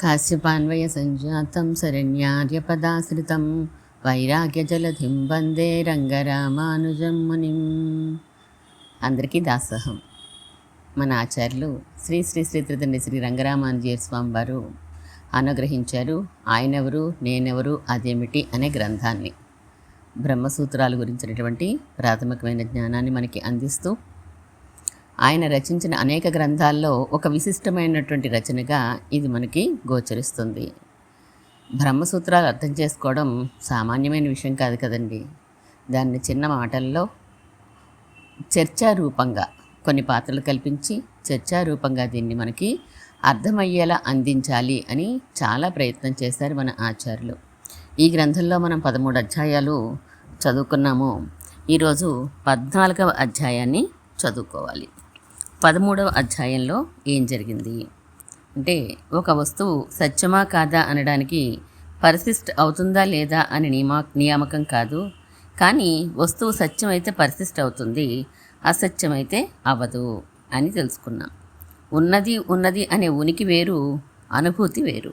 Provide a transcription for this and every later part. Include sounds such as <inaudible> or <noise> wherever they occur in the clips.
కాశ్యపాన్వయ సంజాతం శరణ్యార్యపదాశ్రితం వైరాగ్యజలధిం వందే రంగరామానుజం మునిం అందరికీ దాసహం. మన ఆచార్యులు శ్రీ శ్రీ శ్రీ త్రితండ్రి శ్రీ రంగరామానుజీయ స్వామి వారు అనుగ్రహించారు. ఆయనెవరు నేనెవరు అదేమిటి అనే గ్రంథాన్ని. బ్రహ్మసూత్రాల గురించినటువంటి ప్రాథమికమైన జ్ఞానాన్ని మనకి అందిస్తూ ఆయన రచించిన అనేక గ్రంథాల్లో ఒక విశిష్టమైనటువంటి రచనగా ఇది మనకి గోచరిస్తుంది. బ్రహ్మసూత్రాలు అర్థం చేసుకోవడం సామాన్యమైన విషయం కాదు కదండి. దాన్ని చిన్న మాటల్లో చర్చారూపంగా కొన్ని పాత్రలు కల్పించి చర్చారూపంగా దీన్ని మనకి అర్థమయ్యేలా అందించాలి అని చాలా ప్రయత్నం చేశారు మన ఆచార్యులు. ఈ గ్రంథంలో మనం పదమూడు అధ్యాయాలు చదువుకున్నాము. ఈరోజు పద్నాలుగవ అధ్యాయాన్ని చదువుకోవాలి. పదమూడవ అధ్యాయంలో ఏం జరిగింది? అంటే ఒక వస్తువు సత్యమా కాదా అనడానికి పరిశిష్ట అవుతుందా లేదా అని నియమా నియామకం కాదు. కానీ వస్తువు సత్యమైతే పరిశిష్ట అవుతుంది అసత్యమైతే అవ్వదు అని తెలుసుకున్నాం. ఉన్నది ఉన్నది అనే ఉనికి వేరు అనుభూతి వేరు.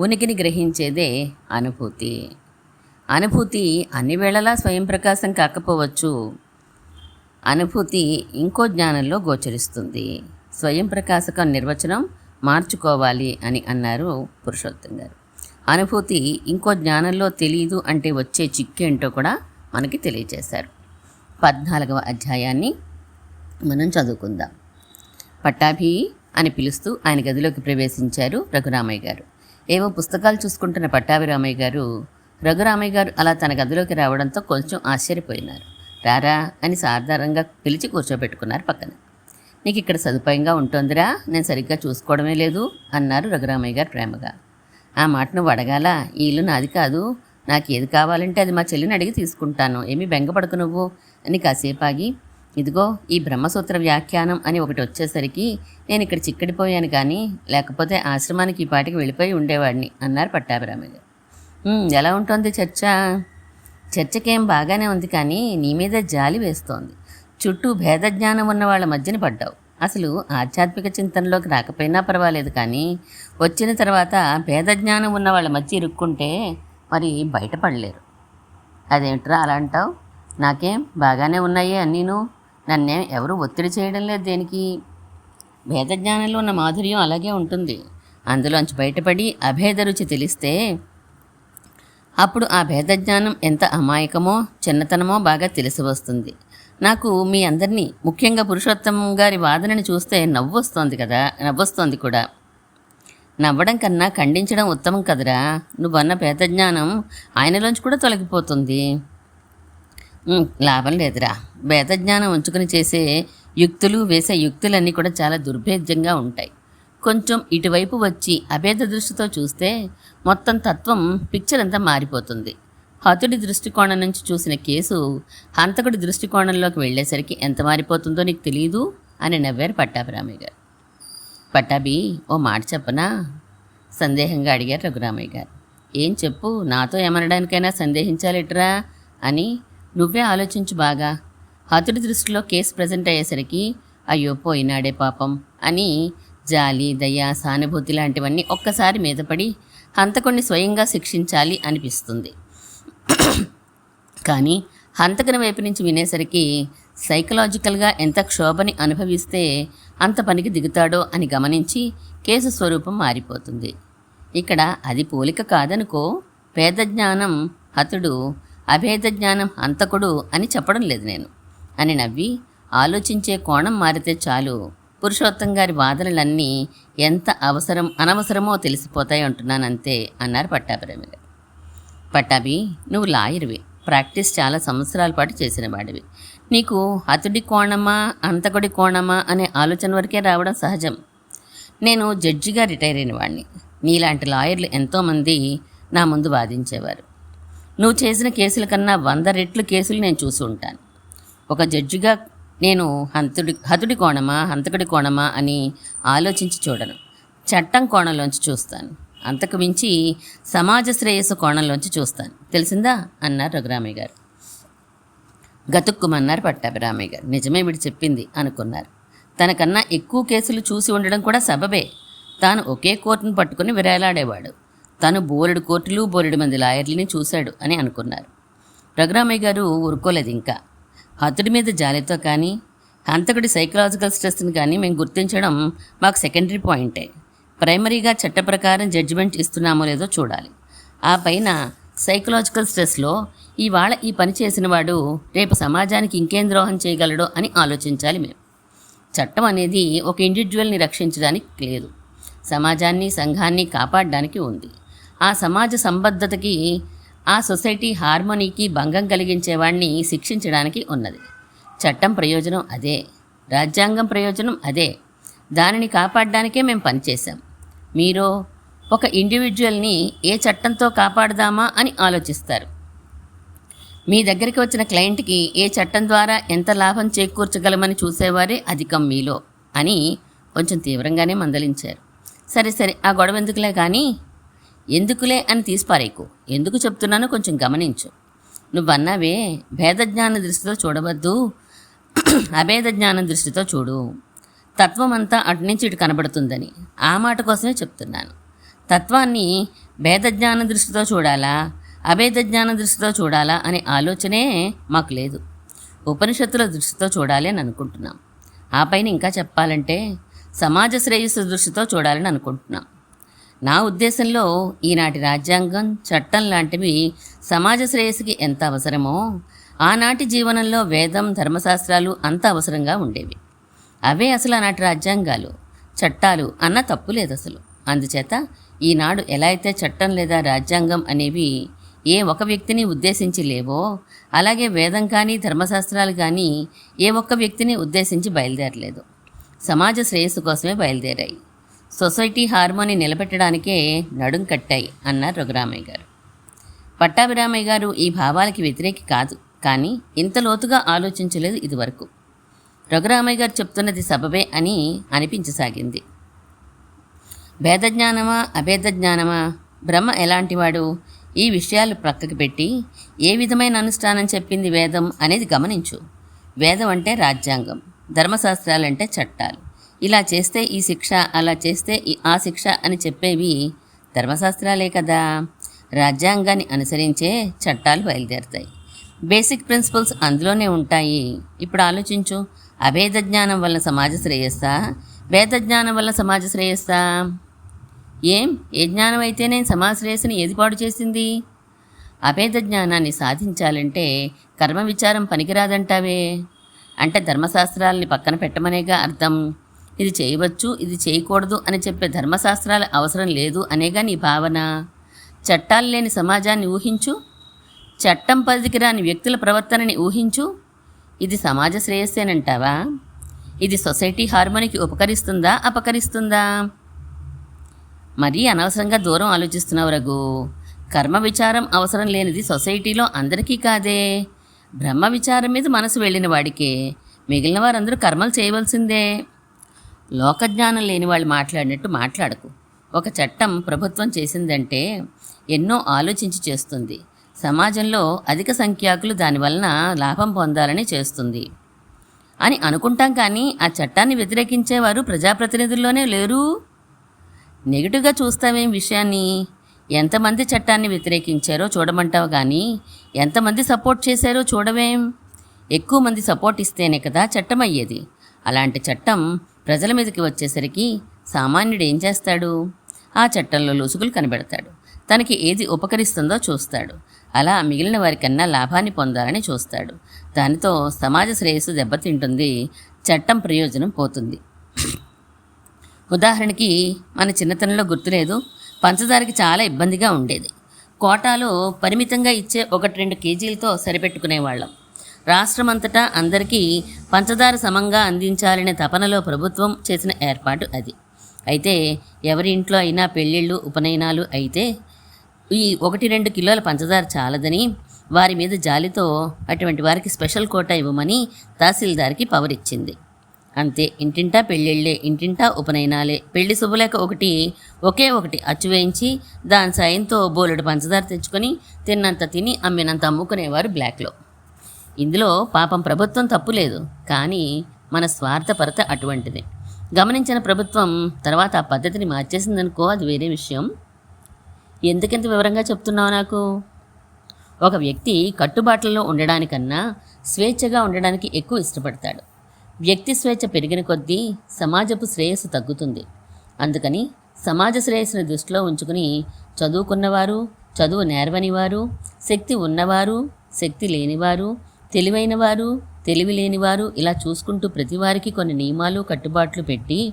ఉనికిని గ్రహించేదే అనుభూతి. అనుభూతి అన్ని వేళలా స్వయం ప్రకాశం కాకపోవచ్చు అనుభూతి ఇంకో జ్ఞానంలో గోచరిస్తుంది. స్వయం ప్రకాశకం నిర్వచనం మార్చుకోవాలి అని అన్నారు పురుషోత్తం గారు. అనుభూతి ఇంకో జ్ఞానంలో తెలియదు అంటే వచ్చే చిక్కేంటో కూడా మనకి తెలియజేశారు. పద్నాలుగవ అధ్యాయాన్ని మనం చదువుకుందాం. పట్టాభి అని పిలుస్తూ ఆయన గదిలోకి ప్రవేశించారు రఘురామయ్య గారు. ఏవో పుస్తకాలు చూసుకుంటున్న పట్టాభిరామయ్య గారు రఘురామయ్య గారు అలా తన గదిలోకి రావడంతో కొంచెం ఆశ్చర్యపోయినారు. రారా అని సాధారణంగా పిలిచి కూర్చోబెట్టుకున్నారు పక్కన. నీకు ఇక్కడ సదుపాయంగా ఉంటుందిరా నేను సరిగ్గా చూసుకోవడమే లేదు అన్నారు రఘురామయ్య గారు ప్రేమగా. ఆ మాట నువ్వు అడగాల? ఈ ఇల్లు నాది కాదు. నాకు ఏది కావాలంటే అది మా చెల్లిని అడిగి తీసుకుంటాను. ఏమీ బెంగపడకు నువ్వు. అని కాసేపు ఆగి ఇదిగో ఈ బ్రహ్మసూత్ర వ్యాఖ్యానం అని ఒకటి వచ్చేసరికి నేను ఇక్కడ చిక్కడిపోయాను కానీ లేకపోతే ఆశ్రమానికి ఈ పాటికి వెళ్ళిపోయి ఉండేవాడిని అన్నారు పట్టాభిరామయ్య ఎలా ఉంటుంది చర్చ చర్చకేం బాగానే ఉంది కానీ నీ మీద జాలి వేస్తోంది. చుట్టూ భేదజ్ఞానం ఉన్న వాళ్ళ మధ్యన పడ్డావు. అసలు ఆధ్యాత్మిక చింతనలోకి రాకపోయినా పర్వాలేదు కానీ వచ్చిన తర్వాత భేదజ్ఞానం ఉన్న వాళ్ళ మధ్య ఇరుక్కుంటే మరి బయటపడలేరు. అదేంట్రా అలా అంటావు? నాకేం బాగానే ఉన్నాయే అన్నీను. నన్నేం ఎవరు ఒత్తిడి చేయడం లేదు దేనికి? భేదజ్ఞానంలో ఉన్న మాధుర్యం అలాగే ఉంటుంది. అందులోంచి బయటపడి అభేద రుచి తెలిస్తే అప్పుడు ఆ భేదజ్ఞానం ఎంత అమాయకమో చిన్నతనమో బాగా తెలిసి వస్తుంది నాకు మీ అందరినీ ముఖ్యంగా పురుషోత్తం గారి వాదనని చూస్తే నవ్వొస్తోంది కదా నవ్వొస్తోంది కూడా. నవ్వడం కన్నా ఖండించడం ఉత్తమం కదరా? నువ్వన్న భేదజ్ఞానం ఆయనలోంచి కూడా తొలగిపోతుంది. లాభం లేదురా. భేదజ్ఞానం ఉంచుకుని చేసే యుక్తులు వేసే యుక్తులన్నీ కూడా చాలా దుర్భేద్యంగా ఉంటాయి. కొంచెం ఇటువైపు వచ్చి అభేద దృష్టితో చూస్తే మొత్తం తత్వం పిక్చర్ అంతా మారిపోతుంది. హతుడి దృష్టికోణం నుంచి చూసిన కేసు హంతకుడి దృష్టికోణంలోకి వెళ్ళేసరికి ఎంత మారిపోతుందో నీకు తెలియదు అని నవ్వారు పట్టాభిరామయ్య గారు. పట్టాభి ఓ మాట చెప్పనా? సందేహంగా అడిగారు రఘురామయ్య గారు. ఏం చెప్పు నాతో ఏమనడానికైనా సందేహించాలిట్రా? అని నువ్వే ఆలోచించు బాగా. హతుడి దృష్టిలో కేసు ప్రజెంట్ అయ్యేసరికి అయ్యో పోయినాడే పాపం అని జాలి దయ సానుభూతి లాంటివన్నీ ఒక్కసారి మీద పడి హంతకుణ్ణి స్వయంగా శిక్షించాలి అనిపిస్తుంది. కానీ హంతకుని వైపు నుంచి వినేసరికి సైకలాజికల్గా ఎంత క్షోభని అనుభవిస్తే అంత పనికి దిగుతాడో అని గమనించి కేసు స్వరూపం మారిపోతుంది. ఇక్కడ అది పోలిక కాదనుకో పేద జ్ఞానం హతుడు అభేద జ్ఞానం హంతకుడు అని చెప్పడం లేదు నేను. అని నవ్వి ఆలోచించే కోణం మారితే చాలు. పురుషోత్తం గారి వాదనలన్నీ ఎంత అవసరం అనవసరమో తెలిసిపోతాయి అంటున్నానంతే అన్నారు పట్టాభిరామి గారు. పట్టాభి నువ్వు లాయర్వి. ప్రాక్టీస్ చాలా సంవత్సరాల పాటు చేసిన వాడివి. నీకు అతుడి కోణమా అంతకుడి కోణమా అనే ఆలోచన వరకే రావడం సహజం. నేను జడ్జిగా రిటైర్ అయిన వాడిని నీలాంటి లాయర్లు ఎంతోమంది నా ముందు వాదించేవారు. నువ్వు చేసిన కేసుల కన్నా వంద రెట్లు కేసులు నేను చూసి ఉంటాను. ఒక జడ్జిగా నేను హంతుడి హతుడి కోణమా హంతకుడి కోణమా అని ఆలోచించి చూడను. చట్టం కోణంలోంచి చూస్తాను. అంతకు మించి సమాజ శ్రేయస్సు కోణంలోంచి చూస్తాను. తెలిసిందా? అన్నారు రఘురామయ్య గారు. గతుక్కుమన్నారు పట్టాభిరామయ్య గారు. నిజమే వీడు చెప్పింది అనుకున్నారు. తనకన్నా ఎక్కువ కేసులు చూసి ఉండడం కూడా సబబే. తాను ఒకే కోర్టును పట్టుకుని విరాలాడేవాడు తను బోలెడు కోర్టులు బోలెడు మంది లాయర్లని చూశాడు అని అనుకున్నారు. రఘురామయ్య గారు ఊరుకోలేదు ఇంకా. హతుడి మీద జాలితో కానీ హంతకుడి సైకలాజికల్ స్ట్రెస్ని కానీ మేము గుర్తించడం మాకు సెకండరీ పాయింటే ప్రైమరీగా చట్ట ప్రకారం జడ్జిమెంట్ ఇస్తున్నామో లేదో చూడాలి. ఆ పైన సైకలాజికల్ స్ట్రెస్లో ఇవాళ ఈ పని చేసిన వాడు రేపు సమాజానికి ఇంకేం ద్రోహం చేయగలడో అని ఆలోచించాలి మేము. చట్టం అనేది ఒక ఇండివిజువల్ని రక్షించడానికి లేదు. సమాజాన్ని సంఘాన్ని కాపాడడానికి ఉంది. ఆ సమాజ సంబద్ధతకి ఆ సొసైటీ హార్మోనీకి భంగం కలిగించేవాణ్ణి శిక్షించడానికి ఉన్నది. చట్టం ప్రయోజనం అదే. రాజ్యాంగం ప్రయోజనం అదే. దానిని కాపాడడానికే మేము పనిచేశాం. మీరు ఒక ఇండివిజువల్ని ఏ చట్టంతో కాపాడదామా అని ఆలోచిస్తారు. మీ దగ్గరికి వచ్చిన క్లయింట్కి ఏ చట్టం ద్వారా ఎంత లాభం చేకూర్చగలమని చూసేవారే అధికం మీలో అని కొంచెం తీవ్రంగానే మందలించారు. సరే సరే ఆ గొడవ ఎందుకులే కానీ ఎందుకులే అని తీసిపారేకు. ఎందుకు చెప్తున్నానో కొంచెం గమనించు. నువ్వన్నావే భేదజ్ఞాన దృష్టితో చూడవద్దు. <clears throat> అభేద జ్ఞానం దృష్టితో చూడు. తత్వమంతా అటు నుంచి ఇటు కనబడుతుందని ఆ మాట కోసమే చెప్తున్నాను. తత్వాన్ని భేదజ్ఞాన దృష్టితో చూడాలా అభేద జ్ఞాన దృష్టితో చూడాలా అనే ఆలోచనే మాకు లేదు. ఉపనిషత్తుల దృష్టితో చూడాలి అని అనుకుంటున్నాం. ఆ పైన ఇంకా చెప్పాలంటే సమాజ శ్రేయస్సు దృష్టితో చూడాలని అనుకుంటున్నాం. నా ఉద్దేశంలో ఈనాటి రాజ్యాంగం చట్టం లాంటివి సమాజ శ్రేయస్సుకి ఎంత అవసరమో ఆనాటి జీవనంలో వేదం ధర్మశాస్త్రాలు అంత అవసరంగా ఉండేవి. అవే అసలు ఆనాటి రాజ్యాంగాలు. చట్టాలు అన్న తప్పు లేదు అసలు అందుచేత ఈనాడు ఎలా అయితే చట్టం లేదా రాజ్యాంగం అనేవి ఏ ఒక వ్యక్తిని ఉద్దేశించి లేవో అలాగే వేదం కానీ ధర్మశాస్త్రాలు కానీ ఏ ఒక్క వ్యక్తిని ఉద్దేశించి బయలుదేరలేదు. సమాజ శ్రేయస్సు కోసమే బయలుదేరాయి. సొసైటీ హార్మోని నిలబెట్టడానికే నడుం కట్టాయి అన్నారు రఘురామయ్య గారు. పట్టాభిరామయ్య గారు ఈ భావాలకి వ్యతిరేకి కాదు కానీ ఇంత లోతుగా ఆలోచించలేదు ఇదివరకు. రఘురామయ్య గారు చెప్తున్నది సబబే అని అనిపించసాగింది. భేదజ్ఞానమా అభేద జ్ఞానమా బ్రహ్మ ఎలాంటివాడు? ఈ విషయాలు ప్రక్కకు పెట్టి ఏ విధమైన అనుష్ఠానం చెప్పింది వేదం అనేది గమనించు. వేదం అంటే రాజ్యాంగం ధర్మశాస్త్రాలంటే చట్టాలు. ఇలా చేస్తే ఈ శిక్ష అలా చేస్తే ఆ శిక్ష అని చెప్పేవి ధర్మశాస్త్రాలే కదా. రాజ్యాంగాన్ని అనుసరించే చట్టాలు బయలుదేరుతాయి. బేసిక్ ప్రిన్సిపల్స్ అందులోనే ఉంటాయి. ఇప్పుడు ఆలోచించు అభేద జ్ఞానం వల్ల సమాజ శ్రేయస్సా? వేద జ్ఞానం వల్ల సమాజ శ్రేయస్సా? ఏం? ఏ జ్ఞానం అయితేనే సమాజ శ్రేయస్సుని ఏది పాడు చేసింది? అభేద జ్ఞానాన్ని సాధించాలంటే కర్మ విచారం పనికిరాదంటావే. అంటే ధర్మశాస్త్రాలని పక్కన పెట్టమనేగా అర్థం. ఇది చేయవచ్చు ఇది చేయకూడదు అని చెప్పే ధర్మశాస్త్రాల అవసరం లేదు అనేగా నీ భావన. చట్టాలు లేని సమాజాన్ని ఊహించు చట్టం పరిధికి రాని వ్యక్తుల ప్రవర్తనని ఊహించు. ఇది సమాజ శ్రేయస్సేనంటావా? ఇది సొసైటీ హార్మోనికి ఉపకరిస్తుందా అపకరిస్తుందా? మరీ అనవసరంగా దూరం ఆలోచిస్తున్నావు రఘు. కర్మ విచారం అవసరం లేనిది సొసైటీలో అందరికీ కాదే. బ్రహ్మ విచారం మీద మనసు వెళ్ళిన వాడికే మిగిలిన వారందరూ కర్మలు చేయవలసిందే. లోకజ్ఞానం లేని వాళ్ళు మాట్లాడినట్టు మాట్లాడకు. ఒక చట్టం ప్రభుత్వం చేసిందంటే ఎన్నో ఆలోచించి చేస్తుంది. సమాజంలో అధిక సంఖ్యాకులు దానివలన లాభం పొందాలని చేస్తుంది. అని అనుకుంటాం కానీ ఆ చట్టాన్ని వ్యతిరేకించేవారు ప్రజాప్రతినిధుల్లోనే లేరు. నెగిటివ్గా చూస్తామేం విషయాన్ని? ఎంతమంది చట్టాన్ని వ్యతిరేకించారో చూడమంటావు కానీ ఎంతమంది సపోర్ట్ చేశారో చూడవేం? ఎక్కువ మంది సపోర్ట్ ఇస్తేనే కదా చట్టం అయ్యేది అలాంటి చట్టం ప్రజల మీదకి వచ్చేసరికి సామాన్యుడు ఏం చేస్తాడు? ఆ చట్టంలో లొసుగులు కనబెడతాడు. తనకి ఏది ఉపకరిస్తుందో చూస్తాడు. అలా మిగిలిన వారికన్నా లాభాన్ని పొందాలని చూస్తాడు. దానితో సమాజ శ్రేయస్సు దెబ్బతింటుంది. చట్టం ప్రయోజనం పోతుంది. ఉదాహరణకి మన చిన్నతనంలో గుర్తులేదు. పంచదారకి చాలా ఇబ్బందిగా ఉండేది. కోటాలో పరిమితంగా ఇచ్చే ఒకటి రెండు కేజీలతో సరిపెట్టుకునేవాళ్ళం. రాష్ట్రమంతటా అందరికీ పంచదార సమంగా అందించాలనే తపనలో ప్రభుత్వం చేసిన ఏర్పాటు అది. అయితే ఎవరి ఇంట్లో అయినా పెళ్ళిళ్ళు ఉపనయనాలు అయితే ఈ ఒకటి రెండు కిలోల పంచదార చాలదని వారి మీద జాలితో అటువంటి వారికి స్పెషల్ కోటా ఇవ్వమని తహసీల్దార్కి పవర్ ఇచ్చింది అంతే ఇంటింటా పెళ్ళిళ్ళే ఇంటింటా ఉపనయనాలే. పెళ్ళి శుభలేఖ ఒకటి ఒకే ఒకటి అచ్చు వేయించి దాని సాయంతో బోలెడు పంచదార తెచ్చుకొని తిన్నంత తిని అమ్మినంత అమ్ముకునేవారు బ్లాక్లో. ఇందులో పాపం ప్రభుత్వం తప్పు లేదు కానీ మన స్వార్థపరత అటువంటిది. గమనించిన ప్రభుత్వం తర్వాత ఆ పద్ధతిని మార్చేసిందనుకో అది వేరే విషయం. ఎందుకింత వివరంగా చెప్తున్నావు నాకు? ఒక వ్యక్తి కట్టుబాట్లలో ఉండడానికన్నా స్వేచ్ఛగా ఉండడానికి ఎక్కువ ఇష్టపడతాడు. వ్యక్తి స్వేచ్ఛ పెరిగిన కొద్దీ సమాజపు శ్రేయస్సు తగ్గుతుంది. అందుకని సమాజ శ్రేయస్సుని దృష్టిలో ఉంచుకుని చదువుకున్నవారు చదువు నేర్వనివారు శక్తి ఉన్నవారు శక్తి లేనివారు తెలివైనవారు తెలివి లేనివారు ఇలా చూసుకుంటూ ప్రతివారికి కొన్ని నియమాలు కట్టుబాట్లు పెట్టి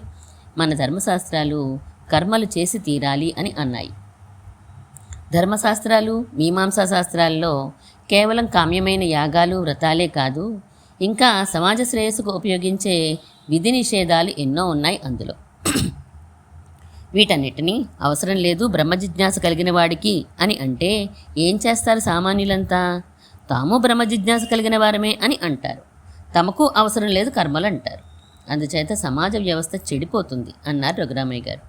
మన ధర్మశాస్త్రాలు కర్మలు చేసి తీరాలి అని అన్నాయి. ధర్మశాస్త్రాలు మీమాంసా శాస్త్రాల్లో కేవలం కామ్యమైన యాగాలు వ్రతాలే కాదు ఇంకా సమాజ శ్రేయస్సుకు ఉపయోగించే విధి నిషేధాలు ఎన్నో ఉన్నాయి అందులో. వీటన్నిటినీ అవసరం లేదు బ్రహ్మ జిజ్ఞాస కలిగిన వాడికి అని అంటే ఏం చేస్తారు సామాన్యులంతా? తాము బ్రహ్మ జిజ్ఞాస కలిగిన వారమే అని అంటారు. తమకు అవసరం లేదు కర్మలు అంటారు. అందుచేత సమాజ వ్యవస్థ చెడిపోతుంది అన్నారు రఘురామయ్య గారు.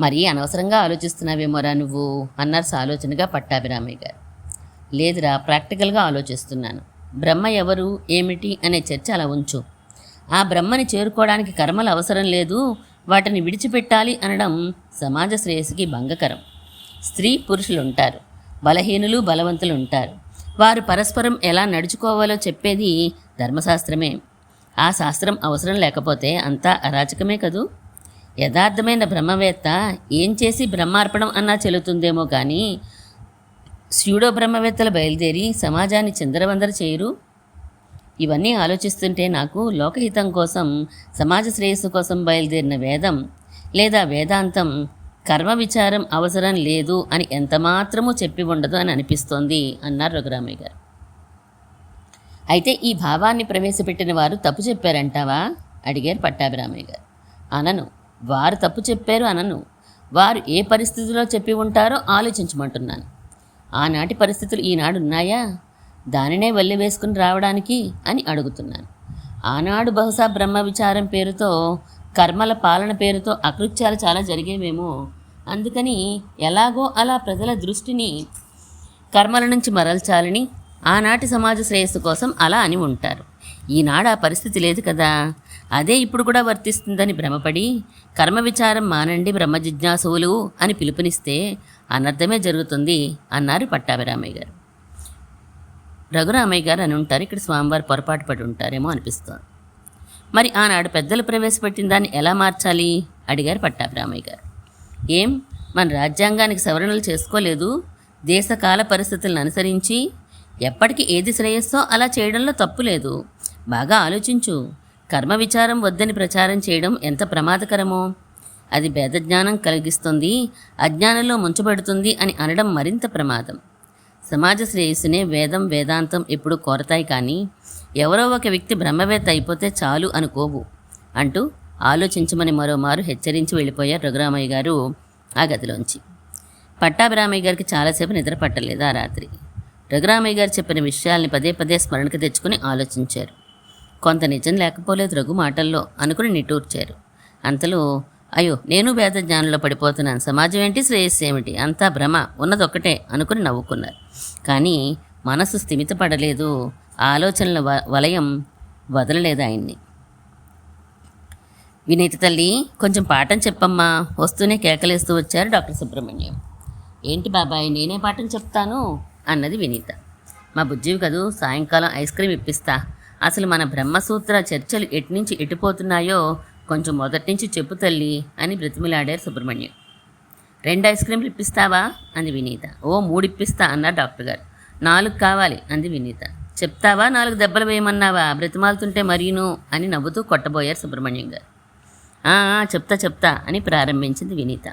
మరీ అనవసరంగా ఆలోచిస్తున్నావేమోరా నువ్వు? అన్నారు సాలోచనగా పట్టాభిరామయ్య గారు. లేదురా ప్రాక్టికల్గా ఆలోచిస్తున్నాను. బ్రహ్మ ఎవరు? ఏమిటి? అనే చర్చ అలా ఉంచు. ఆ బ్రహ్మని చేరుకోవడానికి కర్మలు అవసరం లేదు. వాటిని విడిచిపెట్టాలి అనడం సమాజ శ్రేయస్సుకి భంగకరం. స్త్రీ పురుషులు ఉంటారు బలహీనులు బలవంతులు ఉంటారు. వారు పరస్పరం ఎలా నడుచుకోవాలో చెప్పేది ధర్మశాస్త్రమే. ఆ శాస్త్రం అవసరం లేకపోతే అంతా అరాచకమే కదూ? యథార్థమైన బ్రహ్మవేత్త ఏం చేసి బ్రహ్మార్పణం అన్నా చెల్లుతుందేమో కానీ స్యూడో బ్రహ్మవేత్తలు బయలుదేరి సమాజాన్ని చిందరవందర చేయరు? ఇవన్నీ ఆలోచిస్తుంటే నాకు లోకహితం కోసం సమాజ శ్రేయస్సు కోసం బయలుదేరిన వేదం లేదా వేదాంతం కర్మ విచారం అవసరం లేదు అని ఎంతమాత్రమూ చెప్పి ఉండదు అని అనిపిస్తోంది అన్నారు రఘురామయ్య గారు. అయితే ఈ భావాన్ని ప్రవేశపెట్టిన వారు తప్పు చెప్పారంటావా? అడిగారు పట్టాభిరామయ్య గారు. అనను. వారు తప్పు చెప్పారు అనను. వారు ఏ పరిస్థితిలో చెప్పి ఉంటారో ఆలోచించమంటున్నాను. ఆనాటి పరిస్థితులు ఈనాడు ఉన్నాయా? దానినే వెళ్ళి వేసుకుని రావడానికి అని అడుగుతున్నాను. ఆనాడు బహుశా బ్రహ్మ విచారం పేరుతో కర్మల పాలన పేరుతో అకృత్యాలు చాలా జరిగేవేమో అందుకని ఎలాగో అలా ప్రజల దృష్టిని కర్మల నుంచి మరల్చాలని ఆనాటి సమాజ శ్రేయస్సు కోసం అలా అని ఉంటారు. ఈనాడు ఆ పరిస్థితి లేదు కదా. అదే ఇప్పుడు కూడా వర్తిస్తుందని భ్రమపడి కర్మ విచారం మానండి బ్రహ్మ జిజ్ఞాసువులు అని పిలుపునిస్తే అనర్థమే జరుగుతుంది అన్నారు పట్టాభిరామయ్య గారు. రఘురామయ్య గారు అని ఉంటారు ఇక్కడ స్వామివారు పొరపాటు పడి ఉంటారేమో అనిపిస్తోంది. మరి ఆనాడు పెద్దలు ప్రవేశపెట్టిన దాన్ని ఎలా మార్చాలి? అడిగారు పట్టాభిరామయ్య గారు. ఏం? మన రాజ్యాంగానికి సవరణలు చేసుకోలేదు. దేశకాల పరిస్థితులను అనుసరించి ఎప్పటికి ఏది శ్రేయస్సో అలా చేయడంలో తప్పు లేదు. బాగా ఆలోచించు. కర్మ విచారం వద్దని ప్రచారం చేయడం ఎంత ప్రమాదకరమో. అది భేదజ్ఞానం కలిగిస్తుంది అజ్ఞానంలో ముంచబడుతుంది అని అనడం మరింత ప్రమాదం. సమాజ శ్రేయస్సునే వేదం వేదాంతం ఎప్పుడు కోరతాయి కానీ ఎవరో ఒక వ్యక్తి బ్రహ్మవేత్త అయిపోతే చాలు అనుకోవు అంటూ ఆలోచించమని మరోమారు హెచ్చరించి వెళ్ళిపోయారు రఘురామయ్య గారు ఆ గదిలోంచి. పట్టాభిరామయ్య గారికి చాలాసేపు నిద్ర పట్టలేదు ఆ రాత్రి. రఘురామయ్య గారు చెప్పిన విషయాల్ని పదే పదే స్మరణకు తెచ్చుకుని ఆలోచించారు. కొంత నిజం లేకపోలేదు రఘు మాటల్లో అనుకుని నిటూర్చారు అంతలో అయ్యో నేను వేద జ్ఞానంలో పడిపోతున్నాను. సమాజం ఏంటి? శ్రేయస్సు ఏమిటి? అంతా భ్రమ. ఉన్నదొక్కటే అనుకుని నవ్వుకున్నారు. కానీ మనసు స్థిమితపడలేదు. ఆలోచనల వ వలయం వదలలేదు ఆయన్ని. వినీత తల్లి కొంచెం పాఠం చెప్పమ్మా. వస్తూనే కేకలేస్తూ వచ్చారు డాక్టర్ సుబ్రహ్మణ్యం. ఏంటి బాబాయ్ నేనే పాఠం చెప్తాను? అన్నది వినీత. మా బుజ్జివి కదూ సాయంకాలం ఐస్ క్రీమ్ ఇప్పిస్తా. అసలు మన బ్రహ్మసూత్ర చర్చలు ఎట్నుంచి ఎటుపోతున్నాయో కొంచెం మొదటి నుంచి చెప్పు తల్లి అని బ్రతిమిలాడారు సుబ్రహ్మణ్యం. రెండు ఐస్ క్రీమ్లు ఇప్పిస్తావా? అంది వినీత. ఓ మూడు ఇప్పిస్తా అన్నారు డాక్టర్ గారు. నాలుగు కావాలి అంది వినీత. చెప్తావా? నాలుగు దెబ్బలు వేయమన్నావా? బ్రతిమాలుతుంటే మరీను అని నవ్వుతూ కొట్టబోయారు సుబ్రహ్మణ్యం గారు. చెప్తా చెప్తా అని ప్రారంభించింది వినీత.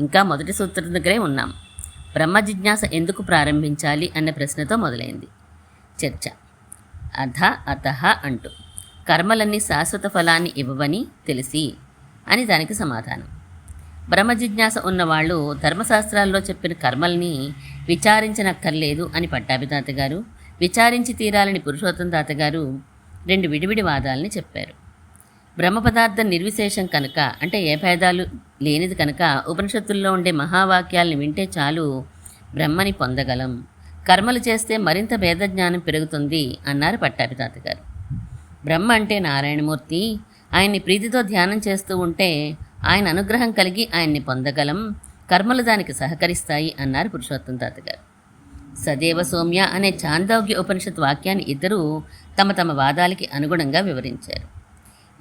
ఇంకా మొదటి సూత్రం దగ్గరే ఉన్నాం. బ్రహ్మ జిజ్ఞాస ఎందుకు ప్రారంభించాలి అన్న ప్రశ్నతో మొదలైంది. చర్చ. అధ అతహ అంటూ. కర్మలన్నీ శాశ్వత ఫలాన్ని ఇవ్వవని తెలిసి అని దానికి సమాధానం. బ్రహ్మ జిజ్ఞాస ఉన్నవాళ్ళు ధర్మశాస్త్రాల్లో చెప్పిన కర్మల్ని విచారించనక్కర్లేదు అని పట్టాభి తాతగారు విచారించి తీరాలని పురుషోత్తం తాతగారు రెండు విడివిడి వాదాలని చెప్పారు. బ్రహ్మ పదార్థం నిర్విశేషం కనుక అంటే ఏ భేదాలు లేనిది కనుక ఉపనిషత్తుల్లో ఉండే మహావాక్యాల్ని వింటే చాలు బ్రహ్మని పొందగలం. కర్మలు చేస్తే మరింత భేదజ్ఞానం పెరుగుతుంది అన్నారు పట్టాభి తాతగారు. బ్రహ్మ అంటే నారాయణమూర్తి. ఆయన్ని ప్రీతితో ధ్యానం చేస్తూ ఉంటే ఆయన అనుగ్రహం కలిగి ఆయన్ని పొందగలం. కర్మలు దానికి సహకరిస్తాయి అన్నారు పురుషోత్తం తాతగారు. సదేవ సౌమ్య అనే చాందోగ్య ఉపనిషత్ వాక్యాన్ని ఇద్దరూ తమ తమ వాదాలకి అనుగుణంగా వివరించారు.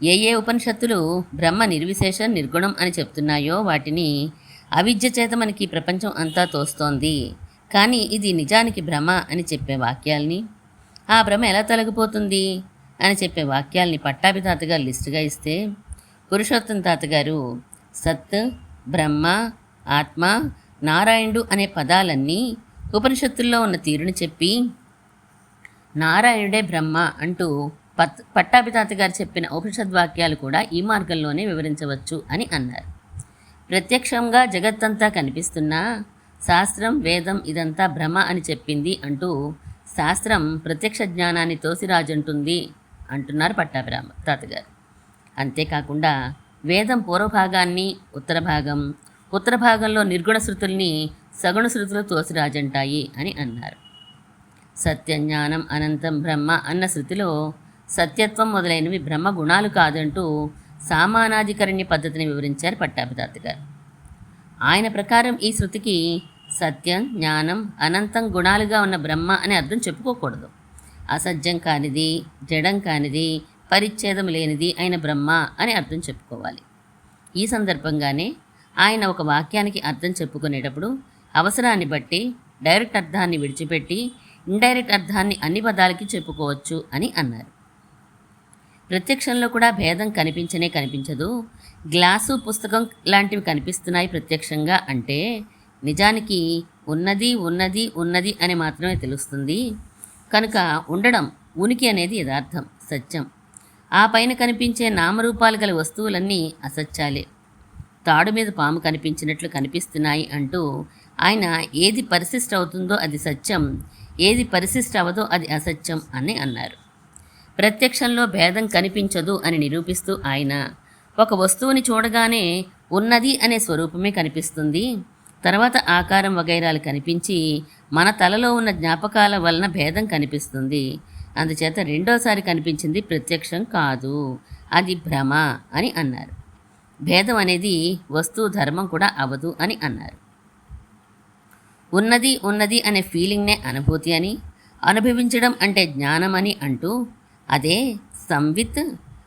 ఏ ఏ ఉపనిషత్తులు బ్రహ్మ నిర్విశేష నిర్గుణం అని చెప్తున్నాయో వాటిని అవిద్య చేత మనకి ప్రపంచం అంతా తోస్తోంది. కానీ ఇది నిజానికి భ్రమ అని చెప్పే వాక్యాల్ని. ఆ భ్రమ ఎలా తొలగిపోతుంది అని చెప్పే వాక్యాల్ని పట్టాభి తాతగారు లిస్టుగా ఇస్తే పురుషోత్తం తాతగారు సత్ బ్రహ్మ ఆత్మ నారాయణుడు అనే పదాలన్నీ ఉపనిషత్తుల్లో ఉన్న తీరుని చెప్పి నారాయణుడే బ్రహ్మ అంటూ పత్ పట్టాభితాత గారు చెప్పిన ఉపనిషద్వాక్యాలు కూడా ఈ మార్గంలోనే వివరించవచ్చు అని అన్నారు. ప్రత్యక్షంగా జగత్తంతా కనిపిస్తున్నా శాస్త్రం వేదం ఇదంతా భ్రమ అని చెప్పింది అంటూ శాస్త్రం ప్రత్యక్ష జ్ఞానాన్ని తోసిరాజంటుంది అంటున్నారు పట్టాభిరామ తాతగారు. అంతేకాకుండా వేదం పూర్వభాగాన్ని ఉత్తర భాగం ఉత్తర భాగంలో నిర్గుణ శృతుల్ని సగుణ శృతులు తోసిరాజంటాయి అని అన్నారు. సత్యజ్ఞానం అనంతం బ్రహ్మ అన్న శృతిలో సత్యత్వం మొదలైనవి బ్రహ్మ గుణాలు కాదంటూ సామానాధికరణ్య పద్ధతిని వివరించారు పట్టాభితాత గారు. ఆయన ప్రకారం ఈ శృతికి సత్యం జ్ఞానం అనంతం గుణాలుగా ఉన్న బ్రహ్మ అని అర్థం చెప్పుకోకూడదు. అసత్యం కానిది జడం కానిది పరిచ్ఛేదం లేనిది అయిన బ్రహ్మ అని అర్థం చెప్పుకోవాలి. ఈ సందర్భంగానే ఆయన ఒక వాక్యానికి అర్థం చెప్పుకునేటప్పుడు అవసరాన్ని బట్టి డైరెక్ట్ అర్థాన్ని విడిచిపెట్టి ఇండైరెక్ట్ అర్థాన్ని అన్ని పదాలకి చెప్పుకోవచ్చు అని అన్నారు. ప్రత్యక్షంలో కూడా భేదం కనిపించనే కనిపించదు. గ్లాసు పుస్తకం లాంటివి కనిపిస్తున్నాయి ప్రత్యక్షంగా అంటే నిజానికి ఉన్నది ఉన్నది ఉన్నది అని మాత్రమే తెలుస్తుంది. కనుక ఉండడం ఉనికి అనేది యథార్థం సత్యం. ఆ పైన కనిపించే నామరూపాలు గల వస్తువులన్నీ అసత్యాలే. తాడు మీద పాము కనిపించినట్లు కనిపిస్తున్నాయి అంటూ ఆయన ఏది పరిశిష్ట అవుతుందో అది సత్యం ఏది పరిశిష్ట అవదో అది అసత్యం అని అన్నారు. ప్రత్యక్షంలో భేదం కనిపించదు అని నిరూపిస్తూ ఆయన ఒక వస్తువుని చూడగానే ఉన్నది అనే స్వరూపమే కనిపిస్తుంది. తర్వాత ఆకారం వగైరాలు కనిపించి మన తలలో ఉన్న జ్ఞాపకాల వలన భేదం కనిపిస్తుంది. అందుచేత రెండోసారి కనిపించింది ప్రత్యక్షం కాదు. అది భ్రమ అని అన్నారు. భేదం అనేది వస్తువు ధర్మం కూడా అవదు అని అన్నారు. ఉన్నది ఉన్నది అనే ఫీలింగ్నే అనుభూతి అని అనుభవించడం అంటే జ్ఞానం అని అంటూ అదే సంవిత్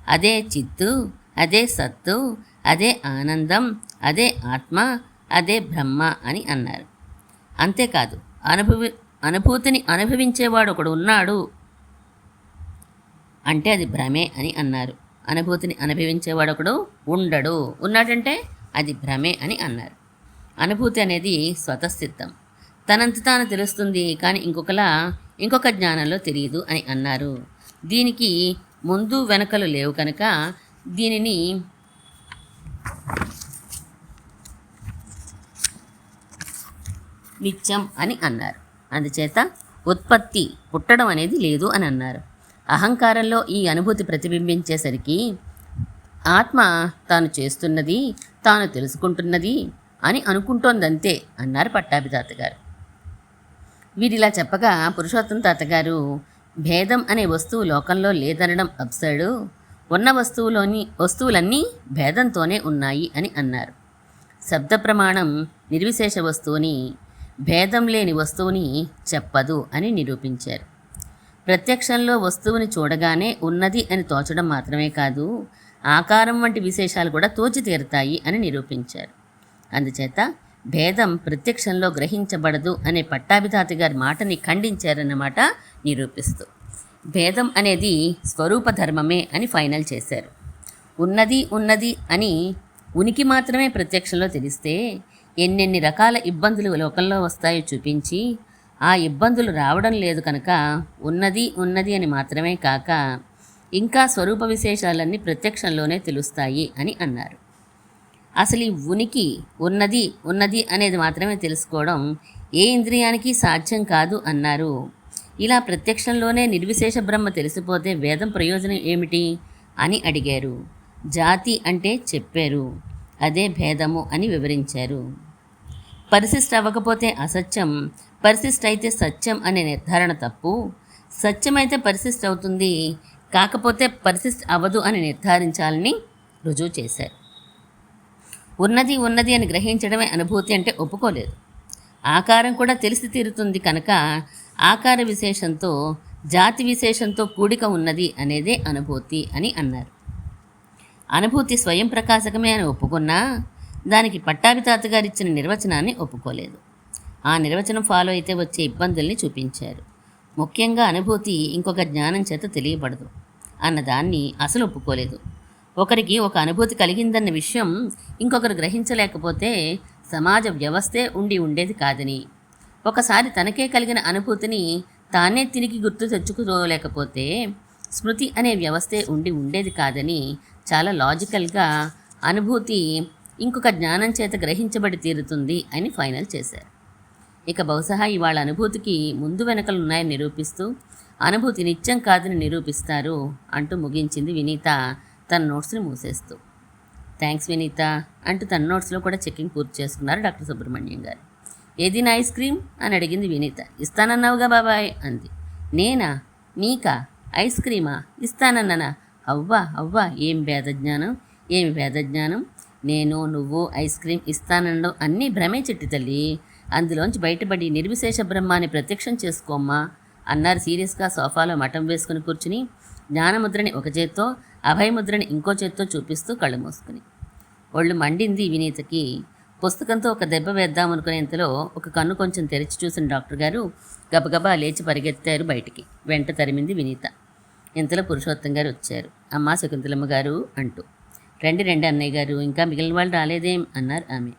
అదే చిత్తు అదే సత్తు అదే ఆనందం అదే ఆత్మ అదే బ్రహ్మ అని అన్నారు. అంతేకాదు అనుభవి అనుభూతిని అనుభవించేవాడు ఒకడు ఉన్నాడు అంటే అది భ్రమే అని అన్నారు. అనుభూతిని అనుభవించేవాడు ఒకడు ఉండడు. ఉన్నాడంటే అది భ్రమే అని అన్నారు. అనుభూతి అనేది స్వతస్థిత్తం తనంత తాను తెలుస్తుంది కానీ ఇంకొకలా ఇంకొక జ్ఞానంలో తెలియదు అని అన్నారు. దీనికి ముందు వెనకలు లేవు కనుక దీనిని నిత్యం అని అన్నారు. అందుచేత ఉత్పత్తి పుట్టడం అనేది లేదు అని అన్నారు. అహంకారంలో ఈ అనుభూతి ప్రతిబింబించేసరికి ఆత్మ తాను చేస్తున్నది తాను తెలుసుకుంటున్నది అని అనుకుంటోందంతే అన్నారు పట్టాభి తాతగారు వీరిలా చెప్పగా పురుషోత్తం తాతగారు భేదం అనే వస్తువు లోకంలో లేదనడం అబ్సర్డు ఉన్న వస్తువులోని వస్తువులన్నీ భేదంతోనే ఉన్నాయి అని అన్నారు. శబ్ద ప్రమాణం నిర్విశేష వస్తువుని భేదం లేని వస్తువుని చెప్పదు అని నిరూపించారు. ప్రత్యక్షంలో వస్తువుని చూడగానే ఉన్నది అని తోచడం మాత్రమే కాదు ఆకారం వంటి విశేషాలు కూడా తోచి తీరుతాయి అని నిరూపించారు. అందుచేత భేదం ప్రత్యక్షంలో గ్రహించబడదు అనే పట్టాభితాతి గారి మాటని ఖండించారన్నమాట నిరూపిస్తూ. భేదం అనేది స్వరూప ధర్మమే అని ఫైనల్ చేశారు. ఉన్నది ఉన్నది అని ఉనికి మాత్రమే ప్రత్యక్షంలో తెలిస్తే ఎన్నెన్ని రకాల ఇబ్బందులు లోకంలో వస్తాయో చూపించి ఆ ఇబ్బందులు రావడం లేదు కనుక ఉన్నది ఉన్నది అని మాత్రమే కాక ఇంకా స్వరూప విశేషాలన్నీ ప్రత్యక్షంలోనే తెలుస్తాయి అని అన్నారు. అసలు ఈ ఉనికి ఉన్నది ఉన్నది అనేది మాత్రమే తెలుసుకోవడం ఏ ఇంద్రియానికి సాధ్యం కాదు అన్నారు. ఇలా ప్రత్యక్షంలోనే నిర్విశేష బ్రహ్మ తెలిసిపోతే వేదం ప్రయోజనం ఏమిటి అని అడిగారు. జాతి అంటే చెప్పారు. అదే భేదము అని వివరించారు. పరిశిష్ట అవ్వకపోతే అసత్యం పరిశిష్ట అయితే సత్యం అనే నిర్ధారణ తప్పు. సత్యమైతే పరిశిష్ట అవుతుంది కాకపోతే పరిశిష్ట అవ్వదు అని నిర్ధారించాలని రుజువు చేశారు. ఉన్నది ఉన్నది అని గ్రహించడమే అనుభూతి అంటే ఒప్పుకోలేదు. ఆకారం కూడా తెలిసి తీరుతుంది కనుక ఆకార విశేషంతో జాతి విశేషంతో కూడిక ఉన్నది అనేదే అనుభూతి అని అన్నారు. అనుభూతి స్వయం ప్రకాశకమే అని ఒప్పుకున్నా దానికి పట్టాభితాత గారు ఇచ్చిన నిర్వచనాన్ని ఒప్పుకోలేదు. ఆ నిర్వచనం ఫాలో అయితే వచ్చే ఇబ్బందుల్ని చూపించారు. ముఖ్యంగా అనుభూతి ఇంకొక జ్ఞానం చేత తెలియబడదు అన్నదాన్ని అసలు ఒప్పుకోలేదు. ఒకరికి ఒక అనుభూతి కలిగిందన్న విషయం ఇంకొకరు గ్రహించలేకపోతే సమాజ వ్యవస్థే ఉండి ఉండేది కాదని. ఒకసారి తనకే కలిగిన అనుభూతిని తానే తిరిగి గుర్తు తెచ్చుకోలేకపోతే స్మృతి అనే వ్యవస్థే ఉండి ఉండేది కాదని చాలా లాజికల్గా అనుభూతి ఇంకొక జ్ఞానం చేత గ్రహించబడి తీరుతుంది అని ఫైనల్ చేశారు. ఇక బహుశా ఇవాళ అనుభూతికి ముందు వెనకలు ఉన్నాయని నిరూపిస్తూ అనుభూతి నిత్యం కాదని నిరూపిస్తారు అంటూ ముగించింది వినీత తన నోట్స్ని మూసేస్తూ థ్యాంక్స్ వినీత అంటూ తన నోట్స్లో కూడా చెక్కింగ్ పూర్తి చేసుకున్నారు డాక్టర్ సుబ్రహ్మణ్యం గారు. ఏది నా ఐస్ క్రీమ్? అని అడిగింది వినీత. ఇస్తానన్నావుగా బాబాయ్ అంది. నేనా? నీకా ఐస్ క్రీమా? ఇస్తానన్నానా? అవ్వా అవ్వా ఏం భేదజ్ఞానం ఏమి భేదజ్ఞానం నేను నువ్వు ఐస్ క్రీమ్ ఇస్తానడం అన్నీ భ్రమే చెట్టి తల్లి. అందులోంచి బయటపడి నిర్విశేష బ్రహ్మాన్ని ప్రత్యక్షం చేసుకోమ్మా అన్నారు సీరియస్గా సోఫాలో మఠం వేసుకుని కూర్చుని జ్ఞానముద్రని ఒక చేత్తో అభయముద్రని ఇంకో చేత్తో చూపిస్తూ కళ్ళు మూసుకుని. ఒళ్ళు మండింది వినీతకి. పుస్తకంతో ఒక దెబ్బ వేద్దామనుకునేంతలో ఒక కన్ను కొంచెం తెరిచి చూసిన డాక్టర్ గారు గబగబా లేచి పరిగెత్తారు బయటికి. వెంట తరిమింది వినీత. ఇంతలో పురుషోత్తం గారు వచ్చారు. అమ్మా శకుంతలమ్మ గారు అంటూ. రండి రండి అన్నయ్య గారు ఇంకా మిగిలిన వాళ్ళు రాలేదేం? అన్నారు ఆమె.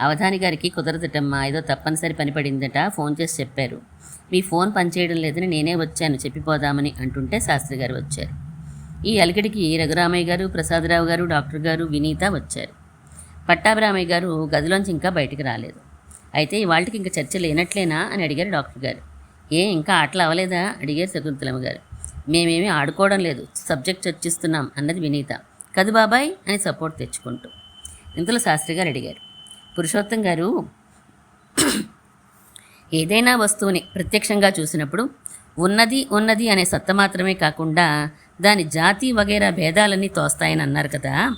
అవధాని గారికి కుదరదటమ్మా ఏదో తప్పనిసరి పని పడిందట ఫోన్ చేసి చెప్పారు. మీ ఫోన్ పనిచేయడం లేదని నేనే వచ్చాను చెప్పిపోదామని అంటుంటే శాస్త్రి గారు వచ్చారు. ఈ అలికిడికి రఘురామయ్య గారు ప్రసాదరావు గారు డాక్టర్ గారు వినీత వచ్చారు. పట్టాభిరామయ్య గారు గదిలోంచి ఇంకా బయటికి రాలేదు. అయితే ఇవాళకి ఇంకా చర్చ లేనట్లేనా అని అడిగారు డాక్టర్ గారు. ఏ ఇంకా ఆటలు అవ్వలేదా? అడిగారు శకుంతలమ్మ గారు. మేమేమీ ఆడుకోవడం లేదు. సబ్జెక్ట్ చర్చిస్తున్నాం అన్నది వినీత. కదు బాబాయ్ అని సపోర్ట్ తెచ్చుకుంటూ. ఇంతలో శాస్త్రి గారు అడిగారు. పురుషోత్తం గారు ఏదైనా వస్తువుని ప్రత్యక్షంగా చూసినప్పుడు ఉన్నది ఉన్నది అనే సత్త మాత్రమే కాకుండా దాని జాతి వగైరా భేదాలన్నీ తోస్తాయని అన్నారు కదా.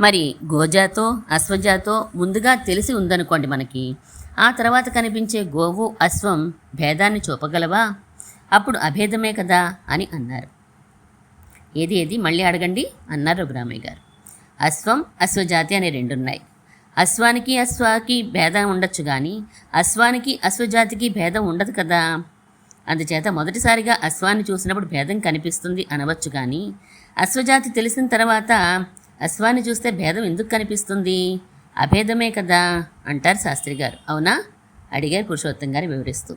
మరి గోజాతో అశ్వజాతో ముందుగా తెలిసి ఉందనుకోండి మనకి. ఆ తర్వాత కనిపించే గోవు అశ్వం భేదాన్ని చూపగలవా? అప్పుడు అభేదమే కదా అని అన్నారు. ఏది ఏది? మళ్ళీ అడగండి అన్నారు రఘురామయ్య గారు. అశ్వం అశ్వజాతి అనే రెండున్నాయి. అశ్వానికి అశ్వాకి భేదం ఉండొచ్చు కానీ అశ్వానికి అశ్వజాతికి భేదం ఉండదు కదా. అందుచేత మొదటిసారిగా అశ్వాన్ని చూసినప్పుడు భేదం కనిపిస్తుంది అనవచ్చు కానీ అశ్వజాతి తెలిసిన తర్వాత అశ్వాన్ని చూస్తే భేదం ఎందుకు కనిపిస్తుంది? అభేదమే కదా అంటారు శాస్త్రి గారు. అవునా? అడిగారు పురుషోత్తం గారు వివరిస్తూ.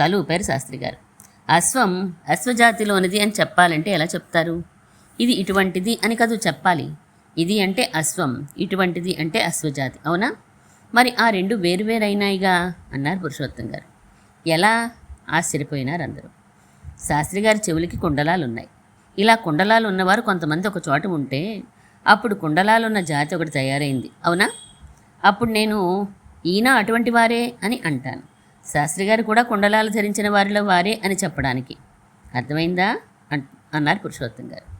తలు ఊపారు శాస్త్రి గారు. అశ్వం అశ్వజాతిలోనిది అని చెప్పాలంటే ఎలా చెప్తారు? ఇది ఇటువంటిది అని కదూ చెప్పాలి. ఇది అంటే అశ్వం ఇటువంటిది అంటే అశ్వజాతి. అవునా? మరి ఆ రెండు వేరువేరైనాయిగా అన్నారు పురుషోత్తం గారు. ఎలా? ఆశ్చర్యపోయినారు అందరూ శాస్త్రి గారి చెవులకి కుండలాలు ఉన్నాయి ఇలా కుండలాలు ఉన్నవారు కొంతమంది ఒక చోట ఉంటే అప్పుడు కుండలాలున్న జాతి ఒకటి తయారైంది. అవునా? అప్పుడు నేను ఈయన అటువంటి వారే అని అంటాను. శాస్త్రి గారు కూడా కుండలాలు ధరించిన వారిలో వారే అని చెప్పడానికి. అర్థమైందా? అన్ అన్నారు పురుషోత్తం గారు.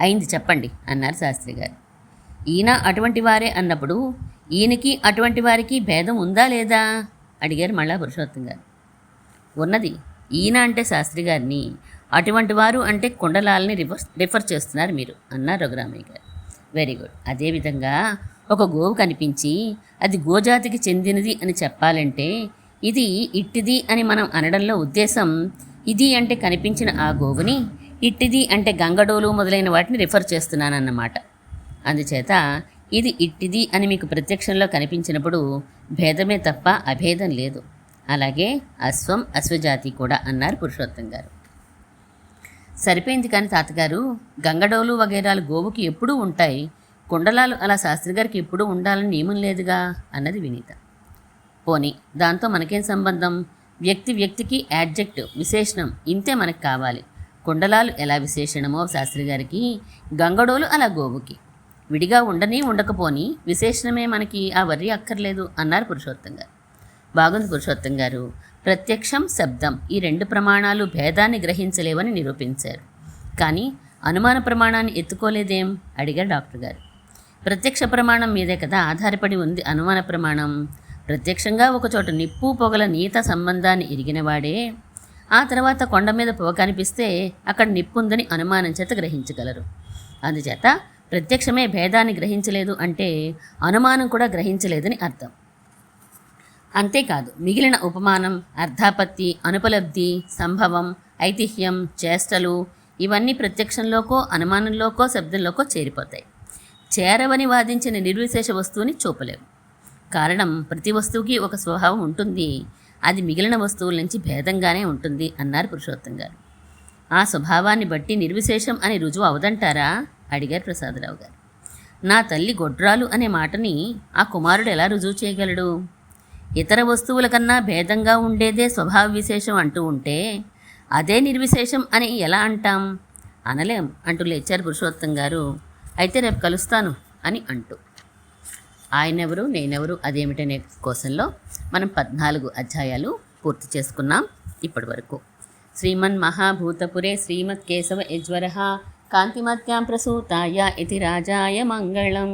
అయింది చెప్పండి అన్నారు శాస్త్రి గారు ఈయన అటువంటి వారే అన్నప్పుడు ఈయనకి అటువంటి వారికి భేదం ఉందా లేదా? అడిగారు మళ్ళా పురుషోత్తం గారు. ఉన్నది. ఈయన అంటే శాస్త్రి గారిని అటువంటి వారు అంటే కుండలాలని రిఫర్ రిఫర్ చేస్తున్నారు మీరు అన్నారు రఘురామయ్య గారు. వెరీ గుడ్ అదేవిధంగా ఒక గోవు కనిపించి అది గోజాతికి చెందినది అని చెప్పాలంటే ఇది ఇట్టిది అని మనం అనడంలో ఉద్దేశం ఇది అంటే కనిపించిన ఆ గోవుని ఇట్టిది అంటే గంగడోలు మొదలైన వాటిని రిఫర్ చేస్తున్నానన్నమాట. అందుచేత ఇది ఇట్టిది అని మీకు ప్రత్యక్షంలో కనిపించినప్పుడు భేదమే తప్ప అభేదం లేదు. అలాగే అశ్వం అశ్వజాతి కూడా అన్నారు పురుషోత్తం గారు. సరిపోయింది కానీ తాతగారు గంగడోలు వగైరాలు గోవుకి ఎప్పుడూ ఉంటాయి కుండలాలు అలా శాస్త్రి గారికి ఎప్పుడూ ఉండాలని నియమం లేదుగా అన్నది వినీత. పోనీ దాంతో మనకేం సంబంధం? వ్యక్తి వ్యక్తికి యాడ్జెక్ట్ విశేషణం ఇంతే మనకు కావాలి. కుండలాలు ఎలా విశేషణమో శాస్త్రి గారికి గంగడోలు అలా గోవుకి. విడిగా ఉండని ఉండకపోని విశేషణమే మనకి ఆ వర్రి అక్కర్లేదు అన్నారు పురుషోత్తం గారు. బాగుంది పురుషోత్తం గారు ప్రత్యక్షం శబ్దం ఈ రెండు ప్రమాణాలు భేదాన్ని గ్రహించలేవని నిరూపించారు. కానీ అనుమాన ప్రమాణాన్ని ఎత్తుకోలేదేం? అడిగారు డాక్టర్ గారు. ప్రత్యక్ష ప్రమాణం మీదే కదా ఆధారపడి ఉంది అనుమాన ప్రమాణం. ప్రత్యక్షంగా ఒకచోట నిప్పు పొగల నీత సంబంధాన్ని ఎరిగినవాడే ఆ తర్వాత కొండ మీద పొగ కనిపిస్తే అక్కడ నిప్పు ఉందని అనుమానం చేత గ్రహించగలరు. అందుచేత ప్రత్యక్షమే భేదాన్ని గ్రహించలేదు అంటే అనుమానం కూడా గ్రహించలేదని అర్థం. అంతేకాదు మిగిలిన ఉపమానం అర్ధాపత్తి అనుపలబ్ధి సంభవం ఐతిహ్యం చేష్టలు ఇవన్నీ ప్రత్యక్షంలోకో అనుమానంలోకో శబ్దంలోకో చేరిపోతాయి. చేరవని వాదించిన నిర్విశేష వస్తువుని చూపలేవు. కారణం ప్రతి వస్తువుకి ఒక స్వభావం ఉంటుంది. అది మిగిలిన వస్తువుల నుంచి భేదంగానే ఉంటుంది అన్నారు పురుషోత్తం గారు. ఆ స్వభావాన్ని బట్టి నిర్విశేషం అని రుజువు అవదంటారా? అడిగారు ప్రసాదరావు గారు. నా తల్లి గొడ్రాలు అనే మాటని ఆ కుమారుడు ఎలా రుజువు చేయగలడు? ఇతర వస్తువుల కన్నా భేదంగా ఉండేదే స్వభావ విశేషం అంటూ ఉంటే అదే నిర్విశేషం అని ఎలా అంటాం? అనలేం అంటూ లేచారు పురుషోత్తం గారు. అయితే రేపు కలుస్తాను అని అంటూ. ఆయనెవరు నేనెవరు అదేమిటనే కోసంలో మనం పద్నాలుగు అధ్యాయాలు పూర్తి చేసుకున్నాం ఇప్పటి వరకు శ్రీమన్ మహాభూతపురే శ్రీమత్ కేశవ యజ్వర కాంతిమత్యాం ప్రసూతాయ ఇతి రాజాయ మంగళం.